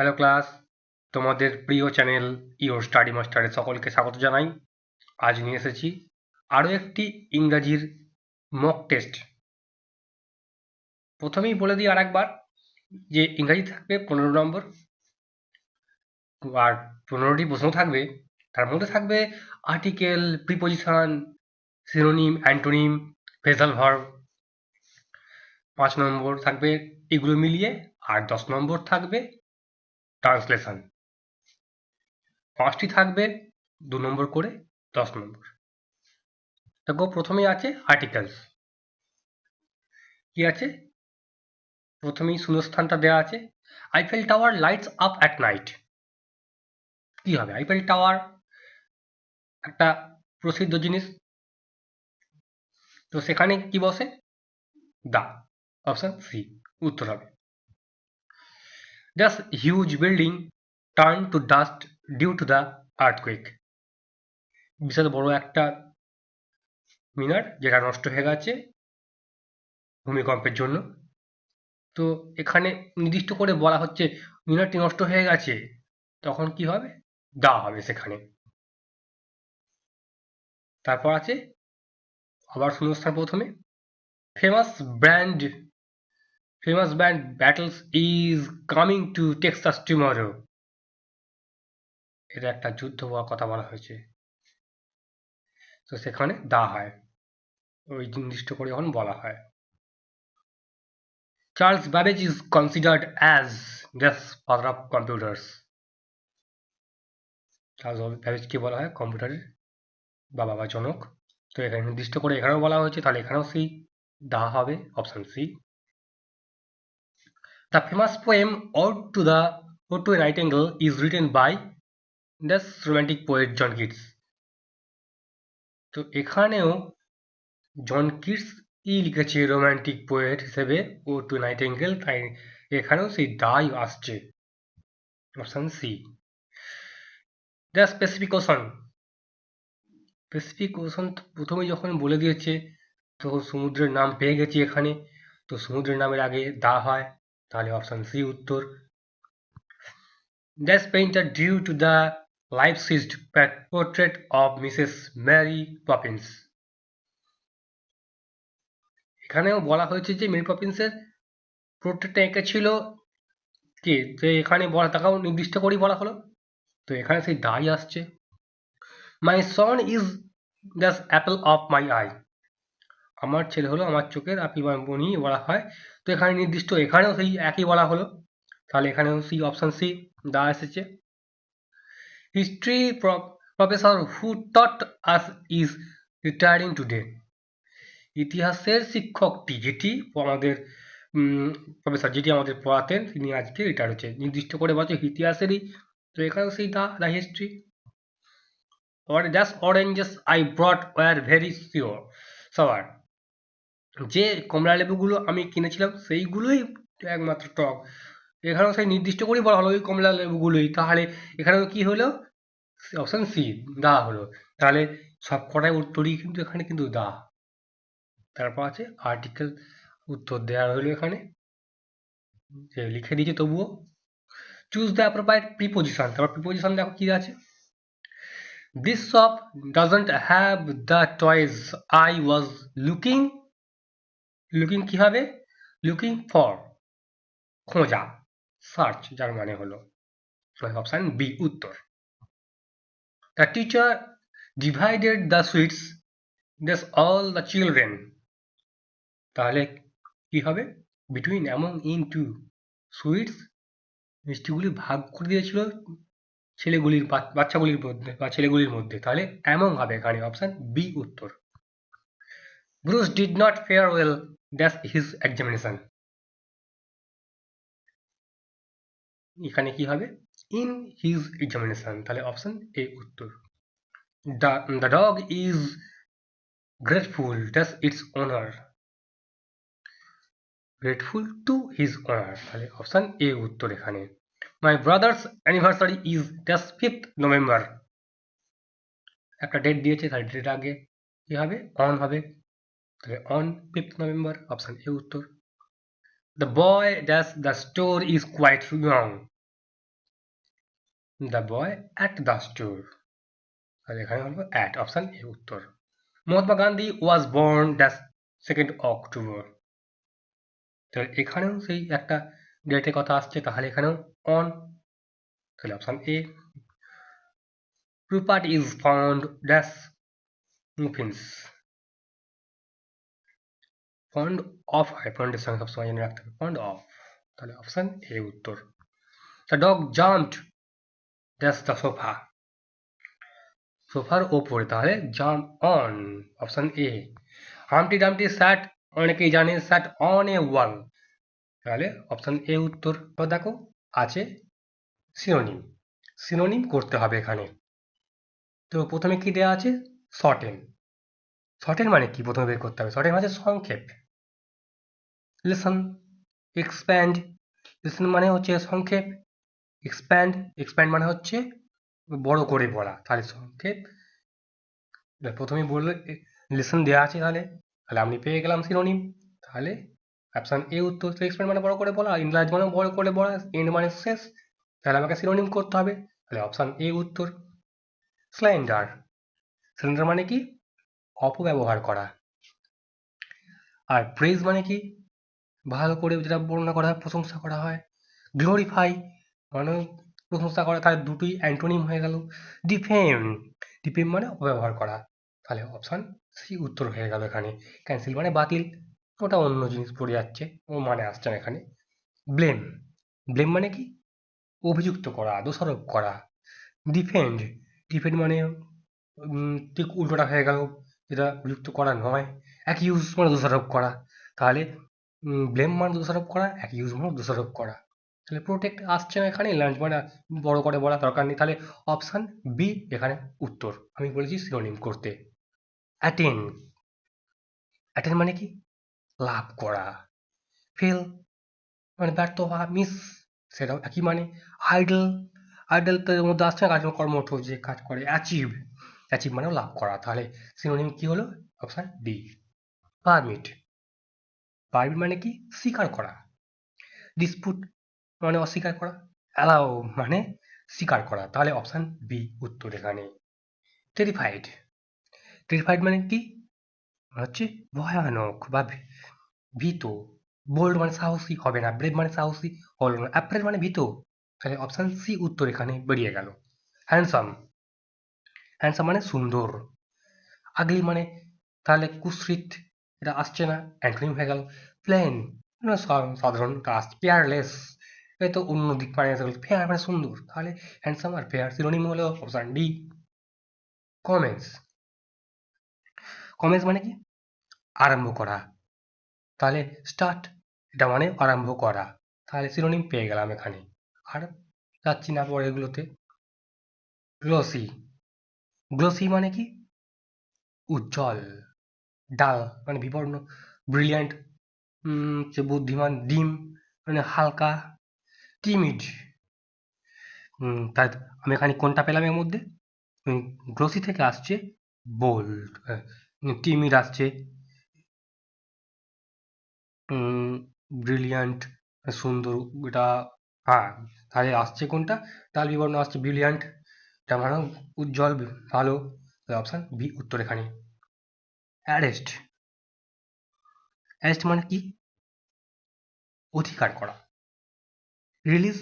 Hello class তোমাদের প্রিয় channel your study মাস্টারে সকলকে স্বাগত জানাই। আজ নিয়ে এসেছি আরও একটি ইংরাজির মক টেস্ট প্রথমেই বলে দিই আরেকবার যে ইংরাজি থাকবে পনেরো নম্বর আর পনেরোটি প্রশ্ন থাকবে। তার মধ্যে থাকবে article preposition synonym antonym phrasal verb পাঁচ নম্বর থাকবে এগুলো মিলিয়ে আর দশ নম্বর থাকবে ট্রান্সলেশন। পাঁচটি থাকবে, দু নম্বর করে, দশ নম্বর। দেখো, প্রথমেই আছে আর্টিকেলস কি আছে? প্রথমেই শূন্যস্থানটা দেওয়া আছে। Eiffel tower lights up at night কি হবে? আইফেল টাওয়ার একটা প্রসিদ্ধ জিনিস। তো সেখানে কি বসে? দা অপশন সি উত্তর হবে। This huge building turned to dust due to the earthquake. বিশাল বড় একটা মিনার যেটা নষ্ট হয়ে গেছে ভূমিকম্পের জন্য। তো এখানে নির্দিষ্ট করে বলা হচ্ছে মিনারটি নষ্ট হয়ে গেছে। তখন কি হবে? দা হবে সেখানে। তারপর আছে আবার শূন্যস্থান প্রথমে। Famous brand famous band Battles is coming to Texas tomorrow. এটা একটা যুদ্ধ হওয়ার কথা বলা হয়েছে। তো সেখানে দা হয়। ওই নির্দিষ্ট করে যখন বলা হয়। Charles Babbage is considered as the father of computers Charles ব্যাবেজকে বলা হয়? কম্পিউটারের বাবা বা জনক। তো এখানে নির্দিষ্ট করে এখানেও বলা হয়েছে। তাহলে এখানেও সেই দা হবে option C The famous poem Ode to the Ode to a Nightingale is written by this romantic poet, John Keats. তো এখানেও জন কিটস ই লিখেছে রোমান্টিক পোয়েট হিসেবে ও টু নাইটেঙ্গেল তাই এখানেও সেই দাই আসছে। Option C the Pacific Ocean Pacific Ocean প্রথমে যখন বলে দিয়েছে তখন সমুদ্রের নাম পেয়ে গেছি এখানে। তো সমুদ্রের নামের আগে দা হয়। তাহলে অপশন সি উত্তর। Dash painter due to the life sized portrait of Mrs Mary Poppins এখানেও বলা হয়েছে যে মেরি পপিন্সের পোর্ট্রেটটা এঁকেছিল কে? যে এখানে বলা, তাকেও নির্দিষ্ট করেই বলা হলো। তো এখানে সেই দাই আসছে। My son is dash apple of my eye আমার ছেলে হলো, আমার চোখের আপেল বনি বলা হয়। তো এখানে নির্দিষ্ট, এখানেও সেই একই বলা হলো। তাহলে এখানেও সি অপশান সি দা এসেছে। History professor who taught us is retiring today ইতিহাসের শিক্ষকটি যেটি আমাদের প্রফেসর যেটি আমাদের পড়াতেন, তিনি আজকে রিটায়ার হচ্ছে নির্দিষ্ট করে বলছে ইতিহাসেরই। তো এখানেও সেই the the history or just oranges, I brought were very sure sour যে কমলা লেবুগুলো আমি কিনেছিলাম, সেইগুলোই একমাত্র টক। এখানেও সেই নির্দিষ্ট করেই বলা হলো, ওই কমলা লেবুগুলোই। তাহলে এখানেও কি হলো? অপশন সি, দা হলো। তাহলে সব কটাই উত্তরই কিন্তু এখানে কিন্তু দা। তারপর আছে আর্টিকেল উত্তর দেওয়া হলো এখানে। যে লিখে দিয়েছে তবুও। Choose the appropriate preposition. তারপর প্রিপোজিশন দেখো কি আছে। This shop doesn't have the toys I was looking looking কি হবে লুকিং ফর খোঁজা। সার্চ যার মানে হলো। অপশন বি উত্তর। The teacher divided the sweets dash all the children তাহলে কি হবে? Between among in to sweets মিষ্টিগুলি ভাগ করে দিয়েছিল ছেলেগুলির বাচ্চাগুলির মধ্যে, বা ছেলেগুলির মধ্যে। তাহলে অ্যামং হবে এখানে অপশন বি উত্তর। Bruce did not fare well dash his examination এখানে কি হবে? ইন হিজ এক্সামিনেশন তাহলে অপশন এ উত্তর। The dog is grateful dash its owner grateful to his owner তাহলে অপশন এ উত্তর এখানে। My brother's anniversary is dash fifth November একটা date দিয়েছে তার ডেট আগে কি হবে? অন হবে। তাহলে on fifth November option A উত্তর the boy dash the store is quite young the boy at the store আর এখানে হলো অ্যাট অপশান এ উত্তর Mahatma Gandhi was born the second October তাহলে এখানেও সেই একটা ডেটের কথা আসছে, তাহলে এখানেও অন তাহলে option A Rupert is fond dash muffins fond of হয় ফন্ডের সঙ্গে সবসময় জেনে রাখতে হবে ফন্ড অফ তাহলে অপশান এ উত্তর। The dog jumped dash the sofa সোফার ওপরে, তাহলে jump on option A Humpty Dumpty sat অনেকেই জানে স্যাট অন এ ওয়াল তাহলে অপশান এ উত্তর। দেখো, আছে সিনোনিম সিনোনিম করতে হবে এখানে। তো প্রথমে কি দেওয়া আছে? শর্টেন শর্টেন মানে কি? প্রথমে বের করতে হবে। শর্টেন মানে সংক্ষেপ। লিসন এক্সপ্যান্ড লিসন মানে হচ্ছে সংক্ষেপ এক্সপ্যান্ড এক্সপ্যান্ড মানে হচ্ছে বড় করে বলা, তাহলে সংক্ষেপ। প্রথমে বলল লিসন দেওয়া আছে তাহলে তাহলে আপনি পেয়ে গেলাম সিনোনিম তাহলে অপশান এ উত্তর, তো এক্সপ্যান্ড মানে বড় করে বলা ইনলার্জ মানে বড় করে বলা এন্ড মানে শেষ, তাহলে আমাকে সিনোনিম করতে হবে, তাহলে অপশান এ উত্তর স্ল্যান্ডার স্ল্যান্ডার মানে কি? অপব্যবহার করা। আর প্রেজ মানে কি? ভালো করে যেটা বর্ণনা করা হয়, প্রশংসা করা হয়। গ্লোরিফাই মানে প্রশংসা করা, তার দুটোই অ্যান্টোনিম হয়ে গেল। ডিফেম ডিফেম মানে অপব্যবহার করা। তাহলে অপশান সি উত্তর হয়ে গেল এখানে। ক্যান্সেল মানে বাতিল। ওটা অন্য জিনিস পড়ে যাচ্ছে। ও মানে আসছে না এখানে। ব্লেম ব্লেম মানে কি? অভিযুক্ত করা, দোষারোপ করা। ডিফেন্ড ডিফেন্ড মানে ঠিক উল্টোটা হয়ে গেল। যেটা অভিযুক্ত করা নয়। ইউজ মানে দোষারোপ করা। তাহলে ব্লেম মানে দোষারোপ করা ইউজ মানে দোষারোপ করা। তাহলে প্রোটেক্ট আসছে না এখানে লাঞ্চ মানে বড় করে বলা দরকার নেই। তাহলে অপশান বি এখানে উত্তর। আমি বলেছি সিনোনিম করতে। অ্যাটেন অ্যাটেন মানে কি? লাভ করা। ফেল মানে ব্যর্থ হওয়া মিস সেটাও একই মানে। আইডল আইডল তো এর মধ্যে আসছে না কাজ কর্মঠ যে কাজ করে অ্যাচিভ অ্যাচিভ মানে লাভ করা। তাহলে সিনোনিম কি হলো? অপশান ডি পারমিট পারমিট মানে কি? স্বীকার করা। ডিসপুট মানে অস্বীকার করা। অ্যালাও মানে স্বীকার করা। তাহলে অপশান বি উত্তর এখানে। টেরিফাইড টেরিফাইড মানে কি? মানে হচ্ছে ভয়ানক বা ভীত। বোল্ড মানে সাহসী হবে না। ব্রেভ মানে সাহসী হলো না। অ্যাপ্রেল মানে ভীত। তাহলে অপশান সি উত্তর এখানে বেরিয়ে গেল। হ্যান্ডসাম হ্যান্ডসাম মানে সুন্দর। আগলি মানে তাহলে কুশ্রিত এটা আসছে না অ্যান্টোনিম হয়ে গেল। প্লেন সাধারণ কাজ পেয়ারলেস এই তো অন্য দিক মানে ফেয়ার মানে সুন্দর। তাহলে হ্যান্ডসাম আর ফেয়ার সিনোনিম হলো অপশান ডি কমেন্স কমেন্স মানে কি? আরম্ভ করা। তাহলে স্টার্ট এটা মানে আরম্ভ করা। তাহলে সিনোনিম পেয়ে গেলাম এখানে। আর যাচ্ছি না পরে এগুলোতে গ্লোসি গ্লোসি মানে কি? উজ্জ্বল। ডাল মানে বিবর্ণ ব্রিলিয়ান্ট হচ্ছে বুদ্ধিমান, ডিম মানে হালকা টিমিড তাই আমি এখানে কোনটা পেলাম এর মধ্যে? গ্লোসি থেকে আসছে বোল্ড টিমিড আসছে ব্রিলিয়ান্ট সুন্দর, এটা হ্যাঁ তাহলে আসছে কোনটা? ডাল বিবর্ণ আসছে ব্রিলিয়ান্ট উজ্জ্বল, ভালো অপশান বি, উত্তর এখানে। অ্যারেস্ট। অ্যারেস্ট মানে কি? অধিকার করা। রিলিজ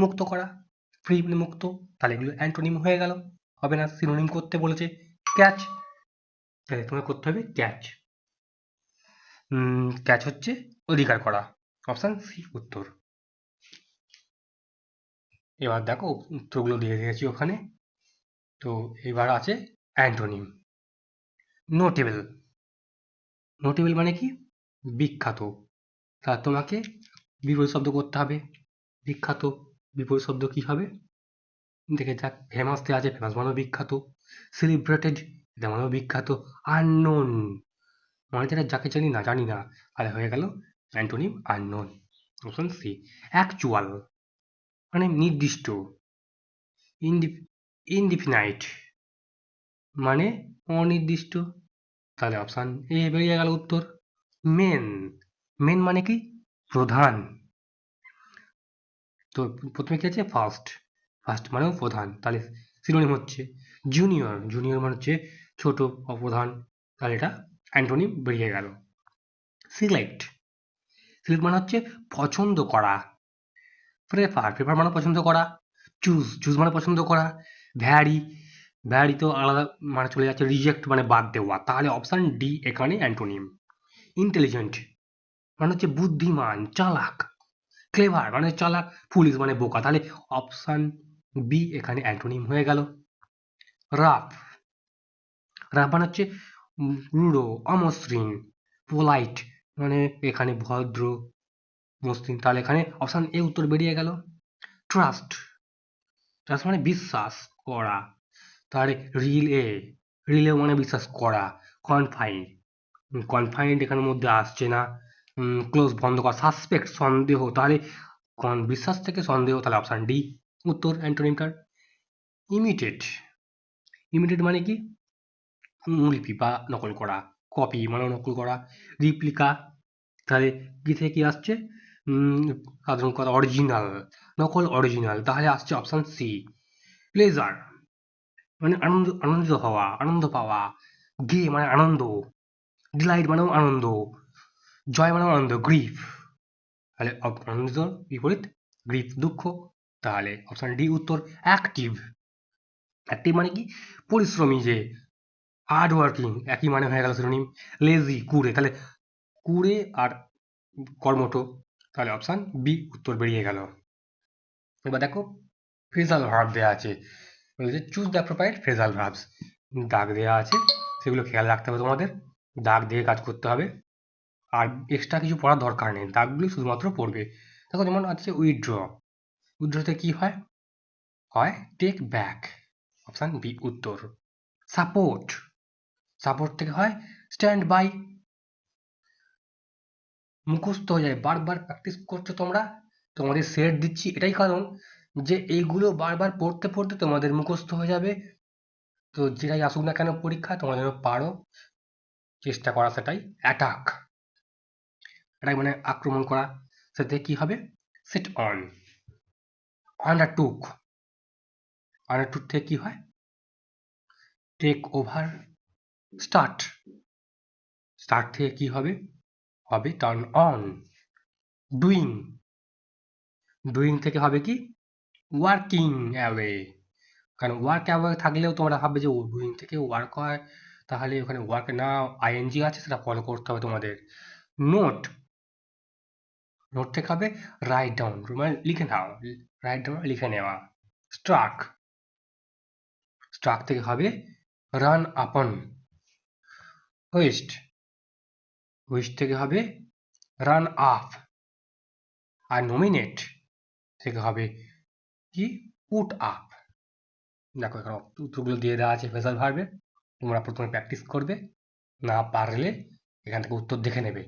মুক্ত করা। ফ্রি মানে মুক্ত। তাহলে এগুলো অ্যান্টোনিম হয়ে গেল। হবে না, সিনোনিম করতে বলেছে। ক্যাচ। তাহলে তোমায় করতে হবে ক্যাচ। ক্যাচ হচ্ছে অধিকার করা। অপশান সি, উত্তর। এবার দেখো উত্তরগুলো দিয়ে দিয়েছি ওখানে। তো এবার আছে অ্যান্টোনিম। নোটেবল নোটেবল মানে কি? বিখ্যাত। তা তোমাকে বিপরীত শব্দ করতে হবে। বিখ্যাত। বিপরীত শব্দ কি হবে? দেখে যাক। ফেমাস দেওয়া আছে ফেমাস মানেও বিখ্যাত। সেলিব্রেটেড এটা মানেও বিখ্যাত। আননোন মানে যেটা যাকে জানি না জানি না। তাহলে হয়ে গেল antonym unknown option C actual মানে নির্দিষ্ট। ইনডিফিনাইট মানে অনির্দিষ্ট। তাহলে অপশান এ বেরিয়ে গেল উত্তর। মেন মেন মানে কি? প্রধান। তো প্রথমে কি আছে? ফার্স্ট ফার্স্ট মানেও প্রধান। তাহলে সিনোনিম হচ্ছে জুনিয়র জুনিয়র মানে হচ্ছে ছোট, অপ্রধান। তাহলে এটা অ্যান্টোনিম বেরিয়ে গেল। সিলেক্ট সিলেক্ট মানে হচ্ছে পছন্দ করা। প্রেফার প্রেফার মানে পছন্দ করা। চুজ চুজ মানে পছন্দ করা। ভ্যারি ভ্যারি তো আলাদা মানে চলে যাচ্ছে রিজেক্ট মানে বাদ দেওয়া। তাহলে অপশান ডি এখানে অ্যান্টোনিম। ইন্টেলিজেন্ট মানে হচ্ছে বুদ্ধিমান, চালাক ক্লেভার মানে চালাক পুলিশ মানে বোকা। তাহলে অপশান বি এখানে অ্যান্টোনিম হয়ে গেল। রাফ রাফ মানে হচ্ছে রুড়ো, অমসৃণ পোলাইট মানে এখানে ভদ্র, মসৃণ। তাহলে এখানে অপশান এ উত্তর বেরিয়ে গেল। ট্রাস্ট ট্রাস্ট মানে বিশ্বাস করা। তাহলে রিল রিলে মানে বিশ্বাস করা কনফাইন কনফাইন্ড এখানের মধ্যে আসছে না ক্লোজ বন্ধ করা সাসপেক্ট সন্দেহ, তাহলে কন বিশ্বাস থেকে সন্দেহ, তাহলে অপশান ডি উত্তর অ্যান্টোনিমটার ইমিটেট ইমিটেট মানে কি? অনুলিপি বা নকল করা কপি মানে নকল করা রিপ্লিকা তাহলে কি থেকে কি আসছে? সাধারণ কথা অরিজিনাল নকল অরিজিনাল তাহলে আসছে অপশান সি প্লেজার মানে আনন্দ, আনন্দিত হওয়া, আনন্দ পাওয়া, গে মানে আনন্দ ডিলাইট মানেও আনন্দ জয় মানেও আনন্দ গ্রিফ তাহলে আনন্দিত বিপরীত গ্রিফ দুঃখ, তাহলে অপশান ডি উত্তর অ্যাক্টিভ অ্যাক্টিভ মানে কি? পরিশ্রমী যে হার্ড ওয়ার্কিং একই মানে হয়ে গেল সিনোনিম লেজি কুড়ে, তাহলে কুড়ে আর কর্মঠ, তাহলে অপশান বি উত্তর বেরিয়ে গেল। এবার দেখো ফ্রেজাল ভার্ব দেওয়া আছে। বলেছে choose the appropriate phrasal verbs দাগ দেওয়া আছে, সেগুলো খেয়াল রাখতে হবে তোমাদের। দাগ দিয়ে কাজ করতে হবে। আর এক্সট্রা কিছু পড়ার দরকার নেই, দাগগুলি শুধুমাত্র পড়বে। দেখো, যেমন আছে উইথড্র উইথড্রতে কি হয়? হয় টেক ব্যাক অপশান বি উত্তর। সাপোর্ট সাপোর্ট থেকে হয় স্ট্যান্ড বাই মুখস্থ হয়ে যায় বারবার প্র্যাকটিস করছ তোমরা। তোমাদের সেট দিচ্ছি, এটাই কারণ। যে এইগুলো বারবার পড়তে পড়তে তোমাদের মুখস্থ হয়ে যাবে। তো যেটাই আসুক না কেন পরীক্ষা তোমরা যেন পারো। চেষ্টা করা সেটাই। অ্যাটাক অ্যাটাক মানে আক্রমণ করা। সেটাতে কি হবে? সেট অন আন্ডারটুক আন্ডারটুক থেকে কি হয়? টেক ওভার স্টার্ট স্টার্ট থেকে কি হবে? হবে টার্ন অন ডুইং ডুইং থেকে হবে কি? ওয়ার্কিং অ্যাওয়ে কারণ ওয়ার্ক অ্যাওয়ে থাকলেও তোমরা ভাববে যে ডুইং থেকে ওয়ার্ক হয়, তাহলে ওখানে ওয়ার্ক না আইএনজি আছে, সেটা ফলো করতে হবে তোমাদের। নোট নোট থেকে হবে রাইট ডাউন মানে লিখে নাও রাইট ডাউন লিখে নেওয়া। স্ট্রাক স্ট্রাক থেকে হবে রান আপন ওয়েস্ট ওয়েস্ট থেকে হবে রান আপ আর নমিনেট থেকে হবে কি? পুট আপ দেখো এখানে উত্তরগুলো দিয়ে দেওয়া আছে ফেসাল ভার্বে তোমরা প্রথমে প্র্যাকটিস করবে, না পারলে এখান থেকে উত্তর দেখে নেবে।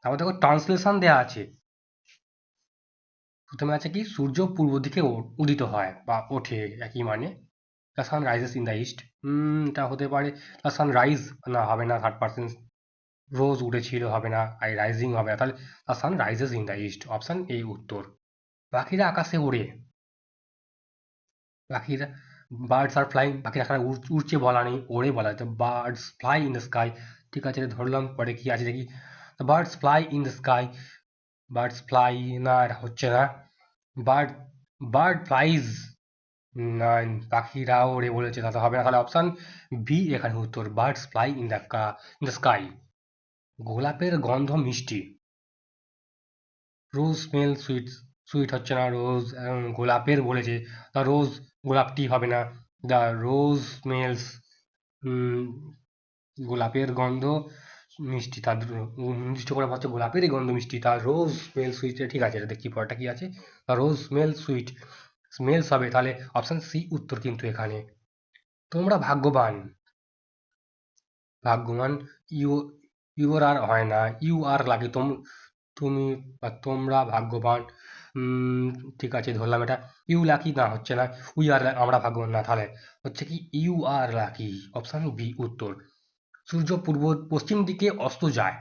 তারপর দেখো ট্রান্সলেশন দেওয়া আছে। প্রথমে আছে কি? সূর্য পূর্ব দিকে উদিত হয় বা ওঠে, একই মানে। The sun rises in the east এটা হতে পারে দ্য সান রাইজ না, হবে না থার্ড পার্সেন্ট রোজ উঠেছিল, হবে না আই রাইজিং হবে না। তাহলে the sun rises in the east option A উত্তর। পাখিরা আকাশে ওড়ে। পাখিরা বার্ডস আর ফ্লাইং পাখিরা এখানে উড়ছে বলা নেই, ওড়ে বলা হচ্ছে birds fly in the sky ঠিক আছে ধরলাম, পরে কি আছে দেখি। Birds fly in the sky birds fly না এটা হচ্ছে না। বার্ড বার্ড ফ্লাইজ না, পাখিরা ওড়ে বলেছে তাতে হবে না। তাহলে অপশান বি এখানে উত্তর birds fly in the in the sky গোলাপের গন্ধ মিষ্টি। রোজ স্মেল সুইট সুইট হচ্ছে না, রোজ গোলাপের বলেছে। দ্য রোজ গোলাপটি হবে না। দ্য রোজ স্মেলস গোলাপের গন্ধ মিষ্টি। তার নির্দিষ্ট করে হচ্ছে গোলাপেরই গন্ধ মিষ্টি। তার রোজ স্মেল সুইট, ঠিক আছে, এটা দেখি পরটা কি আছে? The rose smell sweet, smells হবে। তাহলে অপশান সি উত্তর কিন্তু এখানে। তোমরা ভাগ্যবান। ভাগ্যবান, ইউ, ইউর আর হয় না। ইউ আর লাগে তুমি বা তোমরা ভাগ্যবান। ঠিক আছে, ধরলাম এটা ইউ লাকি না হচ্ছে না উই আর আমরা ভাগ্যবান না, তাহলে হচ্ছে কি you are lucky option B উত্তর। সূর্য পূর্ব পশ্চিম দিকে অস্ত যায়।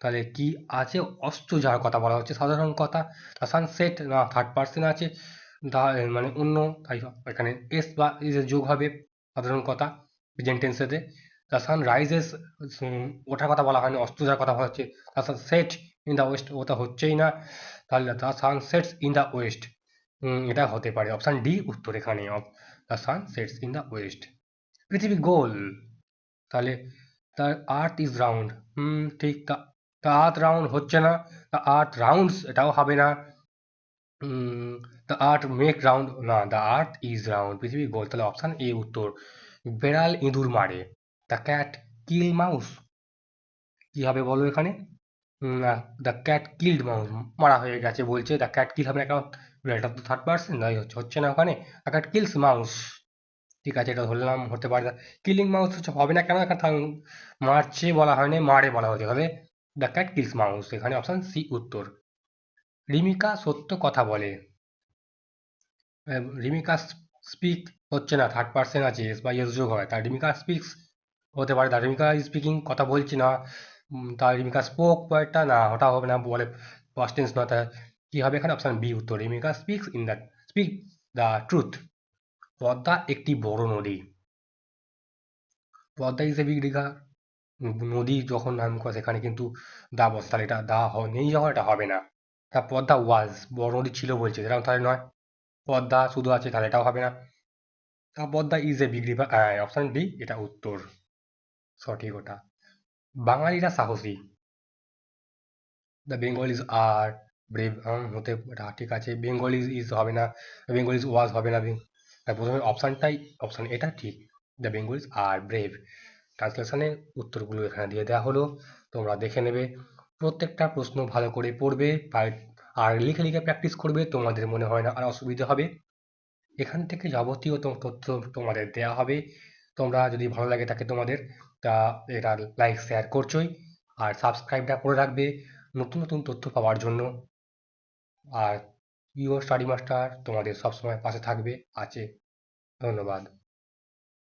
তাহলে কি আছে? অস্ত যাওয়ার কথা বলা হচ্ছে, সাধারণ কথা। সানসেট না থার্ড পার্সন আছে। মানে অন্য, তাই এখানে এস বা এর যোগ হবে, সাধারণ কথা প্রেজেন্ট টেন্সেতে দ্য সান রাইজেস ওঠার কথা বলা হয়নি, অস্ত যাওয়ার কথা বলা হচ্ছে। The sun set in the west ওটা হচ্ছেই না। তাহলে the sun sets in the west এটা হতে পারে। অপশান ডি উত্তর এখানে। Of the sun sets in the west পৃথিবী গোল। তাহলে the earth is round hmm ঠিক দ্য আর্থ রাউন্ড হচ্ছে না। দ্য আর্থ রাউন্ডস এটাও হবে না। দ্য আর্থ মেক রাউন্ড না দ্য আর্থ ইজ রাউন্ড পৃথিবী গোল। তাহলে অপশান এ উত্তর। বেড়াল ইঁদুর মারে। দ্য ক্যাট কিল মাউস কি হবে বলো এখানে? দ্য ক্যাট কিল্ড মাউস মারা হয়ে গেছে বলছে। দ্য ক্যাট কিল হবে না কারণ এটা তো থার্ড পার্সন তাই হচ্ছে হচ্ছে না ওখানে। দ্য ক্যাট কিলস মাউস ঠিক আছে, এটা ধরলাম, হতে পারে কিলিং মাউস হচ্ছে, হবে না কেন? এখানে মারছে বলা হয়নি মারে বলা হয়েছে তাহলে দ্য ক্যাট কিলস মাউস এখানে অপশান সি উত্তর। রিমিকা সত্য কথা বলে। রিমিকা স্পিক হচ্ছে না থার্ড পার্সন আছে এস বা এস যোগ হয়। তার রিমিকা স্পিক্স হতে পারে তার রিমিকা স্পিকিং কথা বলছে না। তার রিমিকা স্পোক একটা না ওটা হবে না, বলে পাস্ট টেন্স নয় তা কি হবে এখানে? অপশন বি উত্তর। Rimika speaks in the speak the truth Padma একটি বড় নদী। Padma is a big river নদী যখন নাম করে, সেখানে কিন্তু দা বসে তাহলে এটা দা নেই যখন, এটা হবে না। তা পদ্মা ওয়াজ বড় নদী ছিল বলছে, সেটাও তাহলে নয়। পদ্মা শুধু আছে, তাহলে এটাও হবে না। তা Padma is a big river option D এটা উত্তর। সঠিক ওটা। বাঙালিরা সাহসী। দ্য বেঙ্গলিজ আর ব্রেভ হতে এটা ঠিক আছে। বেঙ্গলিজ ইজ হবে না। বেঙ্গলিজ ওয়াজ হবে না। প্রথমে অপশানটাই অপশান এটা ঠিক। দ্য বেঙ্গলিজ আর ব্রেভ ট্রান্সলেশনের উত্তরগুলো এখানে দিয়ে দেওয়া হলো। তোমরা দেখে নেবে। প্রত্যেকটা প্রশ্ন ভালো করে পড়বে আর- লিখে লিখে প্র্যাকটিস করবে, তোমাদের মনে হয় না আর অসুবিধা হবে। এখান থেকে যাবতীয় তথ্য তোমাদের দেওয়া হবে। তোমরা যদি ভালো লাগে থাকে তোমাদের তা এটা লাইক শেয়ার করছোই আর সাবস্ক্রাইবটা করে রাখবে নতুন নতুন তথ্য পাওয়ার জন্য। আর ইউর স্টাডি মাস্টার তোমাদের সবসময় পাশে থাকবে। আছে। ধন্যবাদ।